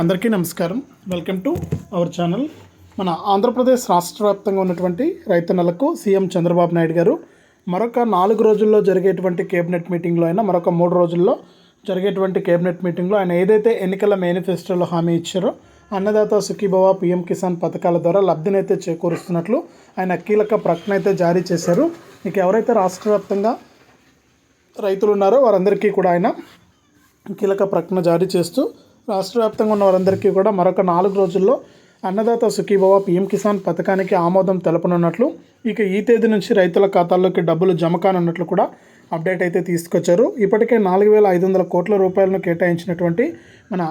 అందరికీ నమస్కారం. Welcome to our channel మన ఆంధ్రప్రదేశ్ రాష్ట్ర వ్యాప్తంగా ఉన్నటువంటి రైతన్నలకు సీఎం చంద్రబాబు నాయుడు గారు మరొక నాలుగు రోజుల్లో జరిగేటువంటి కేబినెట్ మీటింగ్లో అయినా మరొక మూడు రోజుల్లో జరిగేటువంటి కేబినెట్ మీటింగ్లో ఆయన ఏదైతే ఎన్నికల మేనిఫెస్టోలో హామీ ఇచ్చారో అన్నదాత సుఖీభవ పీఎం కిసాన్ పథకాల ద్వారా లబ్ధినైతే చేకూరుస్తున్నట్లు ఆయన కీలక ప్రకటన అయితే జారీ చేశారు. ఇక ఎవరైతే రాష్ట్ర వ్యాప్తంగా రైతులు ఉన్నారో వారందరికీ కూడా ఆయన కీలక ప్రకటన జారీ చేస్తూ రాష్ట్ర వ్యాప్తంగా ఉన్న వారందరికీ కూడా మరొక నాలుగు రోజుల్లో అన్నదాత సుఖీభవ పీఎం కిసాన్ పథకానికి ఆమోదం తెలపనున్నట్లు ఇక ఈ తేదీ నుంచి రైతుల ఖాతాల్లోకి డబ్బులు జమ కానున్నట్లు కూడా అప్డేట్ అయితే తీసుకొచ్చారు. ఇప్పటికే నాలుగు వేల ఐదు వందల కోట్ల రూపాయలను కేటాయించినటువంటి మన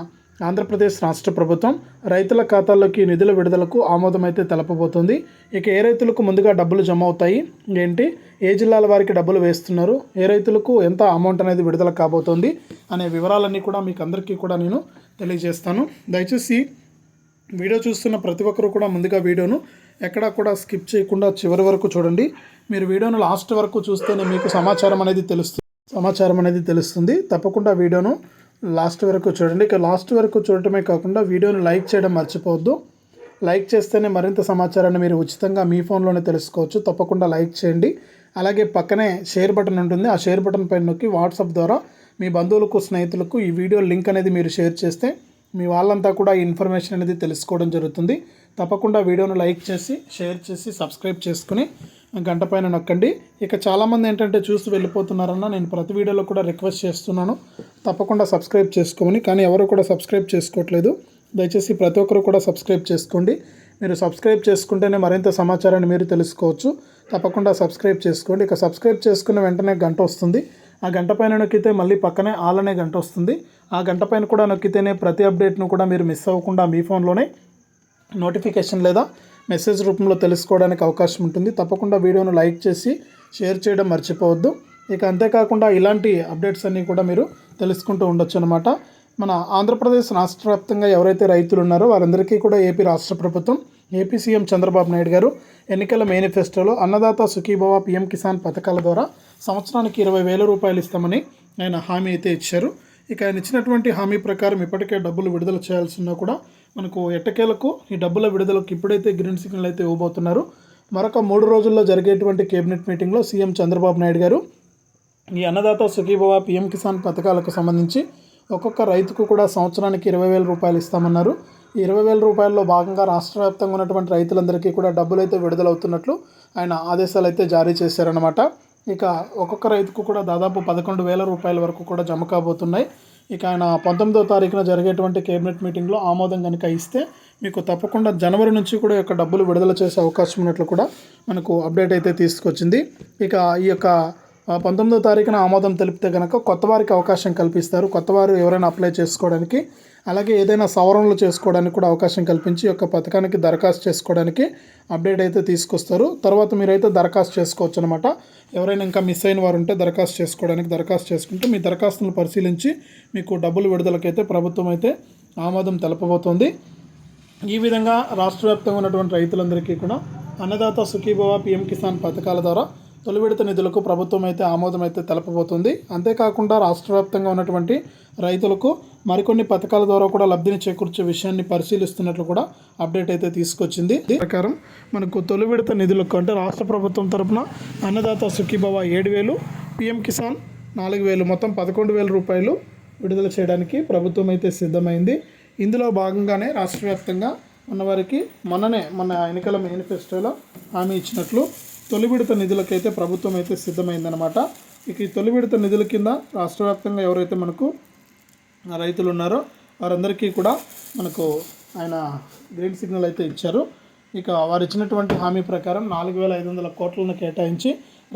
ఆంధ్రప్రదేశ్ రాష్ట్ర ప్రభుత్వం రైతుల ఖాతాల్లోకి నిధుల విడుదలకు ఆమోదం అయితే తెలపబోతుంది. ఇక ఏ రైతులకు ముందుగా డబ్బులు జమ అవుతాయి? ఏంటి? ఏ జిల్లాల వారికి డబ్బులు వేస్తున్నారు? ఏ రైతులకు ఎంత అమౌంట్ అనేది విడుదల కాబోతోంది? అనే వివరాలన్నీ కూడా మీకు అందరికీ కూడా నేను తెలియజేస్తాను. దయచేసి వీడియో చూస్తున్న ప్రతి ఒక్కరు కూడా ముందుగా వీడియోను ఎక్కడా కూడా స్కిప్ చేయకుండా చివరి వరకు చూడండి. మీరు వీడియోను లాస్ట్ వరకు చూస్తేనే మీకు సమాచారం అనేది తెలుస్తుంది సమాచారం అనేది తెలుస్తుంది. తప్పకుండా వీడియోను లాస్ట్ వరకు చూడండి. ఇక లాస్ట్ వరకు చూడటమే కాకుండా వీడియోను లైక్ చేయడం మర్చిపోవద్దు. లైక్ చేస్తేనే మరింత సమాచారాన్ని మీరు ఉచితంగా మీ ఫోన్లోనే తెలుసుకోవచ్చు. తప్పకుండా లైక్ చేయండి. అలాగే పక్కనే షేర్ బటన్ ఉంటుంది. ఆ షేర్ బటన్ పైన నొక్కి వాట్సాప్ ద్వారా మీ బంధువులకు స్నేహితులకు ఈ వీడియో లింక్ అనేది మీరు షేర్ చేస్తే మీ వాళ్ళంతా కూడా ఈ ఇన్ఫర్మేషన్ అనేది తెలుసుకోవడం జరుగుతుంది. తప్పకుండా వీడియోను లైక్ చేసి షేర్ చేసి సబ్స్క్రైబ్ చేసుకుని గంట పైన నొక్కండి. ఇక చాలామంది ఏంటంటే చూసి వెళ్ళిపోతున్నారన్న నేను ప్రతి వీడియోలో కూడా రిక్వెస్ట్ చేస్తున్నాను. తప్పకుండా సబ్స్క్రైబ్ చేసుకోమని. కానీ ఎవరు కూడా సబ్స్క్రైబ్ చేసుకోవట్లేదు. దయచేసి ప్రతి ఒక్కరు కూడా సబ్స్క్రైబ్ చేసుకోండి. మీరు సబ్స్క్రైబ్ చేసుకుంటేనే మరింత సమాచారాన్ని మీరు తెలుసుకోవచ్చు. తప్పకుండా సబ్స్క్రైబ్ చేసుకోండి. ఇక సబ్స్క్రైబ్ చేసుకున్న వెంటనే గంట వస్తుంది. ఆ గంట పైన నొక్కితే మళ్ళీ పక్కనే ఆల్ అనే గంట వస్తుంది. ఆ గంట పైన కూడా నొక్కితేనే ప్రతి అప్డేట్ను కూడా మీరు మిస్ అవ్వకుండా మీ ఫోన్లోనే నోటిఫికేషన్ లేదా మెసేజ్ రూపంలో తెలుసుకోవడానికి అవకాశం ఉంటుంది. తప్పకుండా వీడియోను లైక్ చేసి షేర్ చేయడం మర్చిపోవద్దు. ఇక అంతేకాకుండా ఇలాంటి అప్డేట్స్ అన్నీ కూడా మీరు తెలుసుకుంటూ ఉండొచ్చు అనమాట మన ఆంధ్రప్రదేశ్ రాష్ట్ర వ్యాప్తంగా ఎవరైతే రైతులు ఉన్నారో వారందరికీ కూడా ఏపీ రాష్ట్ర ప్రభుత్వం ఏపీ సీఎం చంద్రబాబు నాయుడు గారు ఎన్నికల మేనిఫెస్టోలో అన్నదాత సుఖీభవ పీఎం కిసాన్ పథకాల ద్వారా సంవత్సరానికి ఇరవై వేల రూపాయలు ఇస్తామని ఆయన హామీ అయితే ఇచ్చారు. ఇక ఆయన ఇచ్చినటువంటి హామీ ప్రకారం ఇప్పటికే డబ్బులు విడుదల చేయాల్సి కూడా మనకు ఎట్టకేలకు ఈ డబ్బుల విడుదలకు ఇప్పుడైతే గ్రీన్ సిగ్నల్ అయితే ఇవ్వబోతున్నారు. మరొక మూడు రోజుల్లో జరిగేటువంటి కేబినెట్ మీటింగ్లో సీఎం చంద్రబాబు నాయుడు గారు ఈ అన్నదాత సుఖీభవ పీఎం కిసాన్ పథకాలకు సంబంధించి ఒక్కొక్క రైతుకు కూడా సంవత్సరానికి ఇరవై వేల రూపాయలు ఇస్తామన్నారు. ఈ ఇరవై వేల రూపాయల్లో భాగంగా రాష్ట్ర వ్యాప్తంగా ఉన్నటువంటి రైతులందరికీ కూడా డబ్బులు అయితే విడుదలవుతున్నట్లు ఆయన ఆదేశాలు అయితే జారీ చేశారనమాట ఇక ఒక్కొక్క రైతుకు కూడా దాదాపు పదకొండు వేల రూపాయల వరకు కూడా జమ కాబోతున్నాయి. ఇక ఆయన పంతొమ్మిదో తారీఖున జరిగేటువంటి కేబినెట్ మీటింగ్లో ఆమోదం కనుక ఇస్తే మీకు తప్పకుండా జనవరి నుంచి కూడా యొక్క డబ్బులు విడుదల చేసే అవకాశం ఉన్నట్లు కూడా మనకు అప్డేట్ అయితే తీసుకొచ్చింది. ఇక ఈ యొక్క పంతొమ్మిదో తారీఖున ఆమోదం తెలిపితే కనుక కొత్త వారికి అవకాశం కల్పిస్తారు. కొత్త వారు ఎవరైనా అప్లై చేసుకోవడానికి అలాగే ఏదైనా సవరణలు చేసుకోవడానికి కూడా అవకాశం కల్పించి ఒక యొక్క పథకానికి దరఖాస్తు చేసుకోవడానికి అప్డేట్ అయితే తీసుకొస్తారు. తర్వాత మీరైతే దరఖాస్తు చేసుకోవచ్చు అనమాట ఎవరైనా ఇంకా మిస్ అయిన వారు ఉంటే దరఖాస్తు చేసుకోవడానికి దరఖాస్తు చేసుకుంటే మీ దరఖాస్తును పరిశీలించి మీకు డబ్బులు విడుదలకైతే ప్రభుత్వం అయితే ఆమోదం తెలపబోతోంది. ఈ విధంగా రాష్ట్ర వ్యాప్తంగా ఉన్నటువంటి రైతులందరికీ కూడా అన్నదాత సుఖీభవ పిఎం కిసాన్ పథకాల ద్వారా తొలి విడత నిధులకు ప్రభుత్వం అయితే ఆమోదం అయితే తెలపబోతుంది. అంతేకాకుండా రాష్ట్ర వ్యాప్తంగా ఉన్నటువంటి రైతులకు మరికొన్ని పథకాల ద్వారా కూడా లబ్ధిని చేకూర్చే విషయాన్ని పరిశీలిస్తున్నట్లు కూడా అప్డేట్ అయితే తీసుకొచ్చింది. ప్రకారం మనకు తొలి విడత నిధులకు అంటే రాష్ట్ర ప్రభుత్వం తరపున అన్నదాత సుఖీభవ ఏడు వేలు పిఎం కిసాన్ నాలుగు వేలు మొత్తం పదకొండు వేల రూపాయలు విడుదల చేయడానికి ప్రభుత్వం అయితే సిద్ధమైంది. ఇందులో భాగంగానే రాష్ట్ర వ్యాప్తంగా ఉన్నవారికి మొన్ననే మన ఎన్నికల మేనిఫెస్టోలో హామీ ఇచ్చినట్లు తొలి విడత నిధులకైతే ప్రభుత్వం అయితే సిద్ధమైందనమాట ఇక ఈ తొలి విడత నిధుల కింద రాష్ట్ర వ్యాప్తంగా ఎవరైతే మనకు రైతులు ఉన్నారో వారందరికీ కూడా మనకు ఆయన గ్రీన్ సిగ్నల్ అయితే ఇచ్చారు. ఇక వారు ఇచ్చినటువంటి హామీ ప్రకారం నాలుగు వేల ఐదు వందల కోట్లను కేటాయించి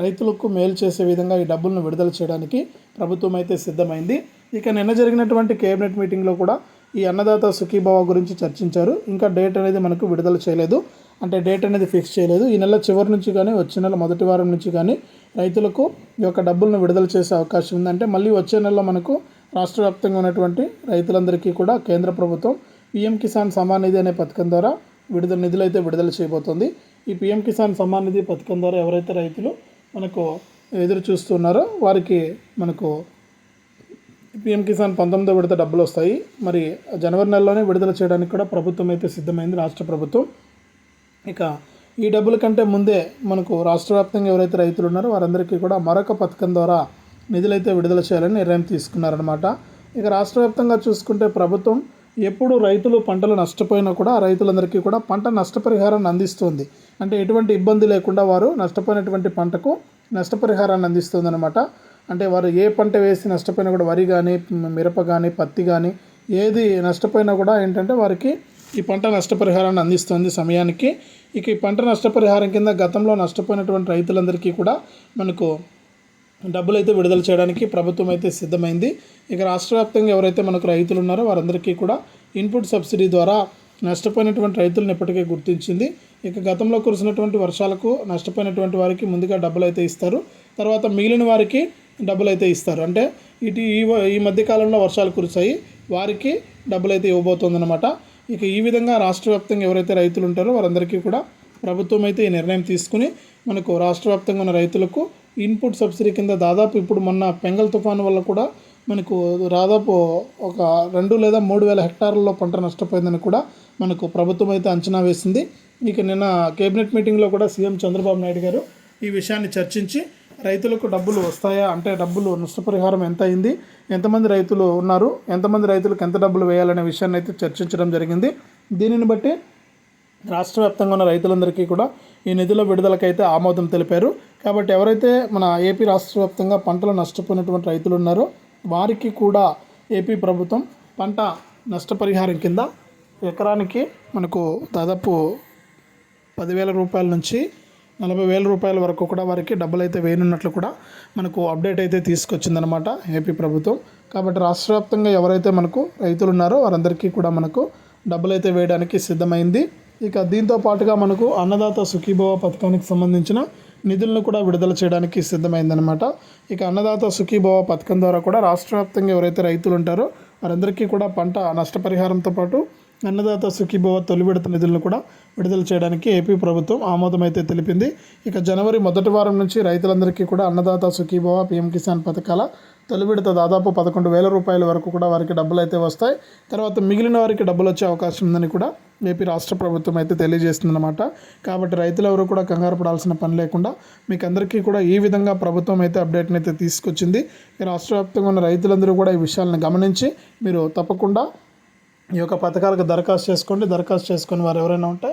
రైతులకు మేలు చేసే విధంగా ఈ డబ్బులను విడుదల చేయడానికి ప్రభుత్వం అయితే సిద్ధమైంది. ఇక నిన్న జరిగినటువంటి కేబినెట్ మీటింగ్లో కూడా ఈ అన్నదాత సుఖీభావ గురించి చర్చించారు. ఇంకా డేట్ అనేది మనకు విడుదల చేయలేదు. అంటే డేట్ అనేది ఫిక్స్ చేయలేదు. ఈ నెల చివరి నుంచి కానీ వచ్చే నెల మొదటి వారం నుంచి కానీ రైతులకు ఈ యొక్క డబ్బులను విడుదల చేసే అవకాశం ఉంది అంటే మళ్ళీ వచ్చే నెలలో మనకు రాష్ట్ర వ్యాప్తంగా ఉన్నటువంటి రైతులందరికీ కూడా కేంద్ర ప్రభుత్వం పిఎం కిసాన్ సమాన్ నిధి అనే పథకం ద్వారా విడుదల నిధులు అయితే విడుదల చేయబోతోంది. ఈ పిఎం కిసాన్ సమాన్ నిధి పథకం ద్వారా ఎవరైతే రైతులు మనకు ఎదురు చూస్తున్నారో వారికి మనకు పిఎం కిసాన్ పంతొమ్మిదో విడత డబ్బులు వస్తాయి. మరి జనవరి నెలలోనే విడుదల చేయడానికి కూడా ప్రభుత్వం అయితే సిద్ధమైంది. రాష్ట్ర ప్రభుత్వం ఇక ఈ డబ్బుల కంటే ముందే మనకు రాష్ట్ర వ్యాప్తంగా ఎవరైతే రైతులు ఉన్నారో వారందరికీ కూడా మరొక పథకం ద్వారా నిధులైతే విడుదల చేయాలని నిర్ణయం తీసుకున్నారనమాట ఇక రాష్ట్ర వ్యాప్తంగా చూసుకుంటే ప్రభుత్వం ఎప్పుడు రైతులు పంటలు నష్టపోయినా కూడా రైతులందరికీ కూడా పంట నష్టపరిహారాన్ని అందిస్తుంది. అంటే ఎటువంటి ఇబ్బంది లేకుండా వారు నష్టపోయినటువంటి పంటకు నష్టపరిహారాన్ని అందిస్తుంది అనమాట అంటే వారు ఏ పంట వేసి నష్టపోయినా కూడా వరి కానీ మిరప కానీ పత్తి కానీ ఏది నష్టపోయినా కూడా ఏంటంటే వారికి ఈ పంట నష్టపరిహారాన్ని అందిస్తుంది సమయానికి. ఇక ఈ పంట నష్టపరిహారం కింద గతంలో నష్టపోయినటువంటి రైతులందరికీ కూడా మనకు డబ్బులు అయితే విడుదల చేయడానికి ప్రభుత్వం అయితే సిద్ధమైంది. ఇక రాష్ట్ర వ్యాప్తంగా ఎవరైతే మనకు రైతులు ఉన్నారో వారందరికీ కూడా ఇన్పుట్ సబ్సిడీ ద్వారా నష్టపోయినటువంటి రైతులను ఇప్పటికే గుర్తించింది. ఇక గతంలో కురిసినటువంటి వర్షాలకు నష్టపోయినటువంటి వారికి ముందుగా డబ్బులు అయితే ఇస్తారు. తర్వాత మిగిలిన వారికి డబ్బులు అయితే ఇస్తారు. అంటే ఇటు ఈ ఈ మధ్యకాలంలో వర్షాలు కురిసాయి వారికి డబ్బులు అయితే ఇవ్వబోతుందన్నమాట. ఇక ఈ విధంగా రాష్ట్ర వ్యాప్తంగా ఎవరైతే రైతులు ఉంటారో వారందరికీ కూడా ప్రభుత్వం అయితే ఈ నిర్ణయం తీసుకుని మనకు రాష్ట్ర వ్యాప్తంగా ఉన్న రైతులకు ఇన్పుట్ సబ్సిడీ కింద దాదాపు ఇప్పుడు మొన్న పెంగల్ తుఫాను వల్ల కూడా మనకు దాదాపు ఒక రెండు లేదా మూడు వేల హెక్టార్లలో పంట నష్టపోయిందని కూడా మనకు ప్రభుత్వం అయితే అంచనా వేసింది. ఇక నిన్న కేబినెట్ మీటింగ్లో కూడా సీఎం చంద్రబాబు నాయుడు గారు ఈ విషయాన్ని చర్చించి రైతులకు డబ్బులు వస్తాయా? అంటే డబ్బులు నష్టపరిహారం ఎంత అయింది? ఎంతమంది రైతులు ఉన్నారు? ఎంతమంది రైతులకు ఎంత డబ్బులు వేయాలనే విషయాన్ని అయితే చర్చించడం జరిగింది. దీనిని బట్టి రాష్ట్ర వ్యాప్తంగా ఉన్న రైతులందరికీ కూడా ఈ నిధుల విడుదలకైతే ఆమోదం తెలిపారు. కాబట్టి ఎవరైతే మన ఏపీ రాష్ట్ర వ్యాప్తంగా పంటలు నష్టపోయినటువంటి రైతులు ఉన్నారో వారికి కూడా ఏపీ ప్రభుత్వం పంట నష్టపరిహారం కింద ఎకరానికి మనకు దాదాపు పదివేల రూపాయల నుంచి నలభై వేల రూపాయల వరకు కూడా వారికి డబ్బులు అయితే వేయనున్నట్లు కూడా మనకు అప్డేట్ అయితే తీసుకొచ్చిందనమాట ఏపీ ప్రభుత్వం. కాబట్టి రాష్ట్ర వ్యాప్తంగా ఎవరైతే మనకు రైతులు ఉన్నారో వారందరికీ కూడా మనకు డబ్బులు అయితే వేయడానికి సిద్ధమైంది. ఇక దీంతో పాటుగా మనకు అన్నదాత సుఖీభవ పథకానికి సంబంధించిన నిధులను కూడా విడుదల చేయడానికి సిద్ధమైందనమాట ఇక అన్నదాత సుఖీభవ పథకం ద్వారా కూడా రాష్ట్ర వ్యాప్తంగా ఎవరైతే రైతులు ఉంటారో వారందరికీ కూడా పంట నష్టపరిహారంతో పాటు అన్నదాత సుఖీభవ తొలి విడత నిధులను కూడా విడుదల చేయడానికి ఏపీ ప్రభుత్వం ఆమోదం అయితే తెలిపింది. ఇక జనవరి మొదటి వారం నుంచి రైతులందరికీ కూడా అన్నదాత సుఖీభవ పీఎం కిసాన్ పథకాల తొలి విడత దాదాపు పదకొండు వేల రూపాయల వరకు కూడా వారికి డబ్బులు అయితే వస్తాయి. తర్వాత మిగిలిన వారికి డబ్బులు వచ్చే అవకాశం ఉందని కూడా ఏపీ రాష్ట్ర ప్రభుత్వం అయితే తెలియజేస్తుందన్నమాట. కాబట్టి రైతులు ఎవరు కూడా కంగారు పడాల్సిన పని లేకుండా మీకు అందరికీ కూడా ఈ విధంగా ప్రభుత్వం అయితే అప్డేట్ని అయితే తీసుకొచ్చింది రాష్ట్ర వ్యాప్తంగా ఉన్న రైతులందరూ కూడా ఈ విషయాలను గమనించి మీరు తప్పకుండా ఈ యొక్క పథకాలకు దరఖాస్తు చేసుకోండి. దరఖాస్తు చేసుకుని వారు ఎవరైనా ఉంటే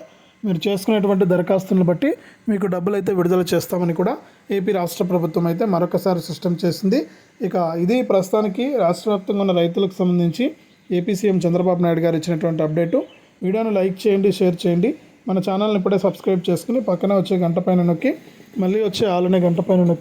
మీరు చేసుకునేటువంటి దరఖాస్తులను బట్టి మీకు డబ్బులు అయితే విడుదల చేస్తామని కూడా ఏపీ రాష్ట్ర ప్రభుత్వం అయితే మరొకసారి సిస్టమ్ చేసింది. ఇక ఇది ప్రస్తుతానికి రాష్ట్ర వ్యాప్తంగా ఉన్న రైతులకు సంబంధించి ఏపీ సీఎం చంద్రబాబు నాయుడు గారు ఇచ్చినటువంటి అప్డేటు. వీడియోను లైక్ చేయండి షేర్ చేయండి. మన ఛానల్ని ఇప్పుడే సబ్స్క్రైబ్ చేసుకుని పక్కన వచ్చే గంట పైన నొక్కి మళ్ళీ వచ్చే ఆలనే గంట పైన నొక్కి.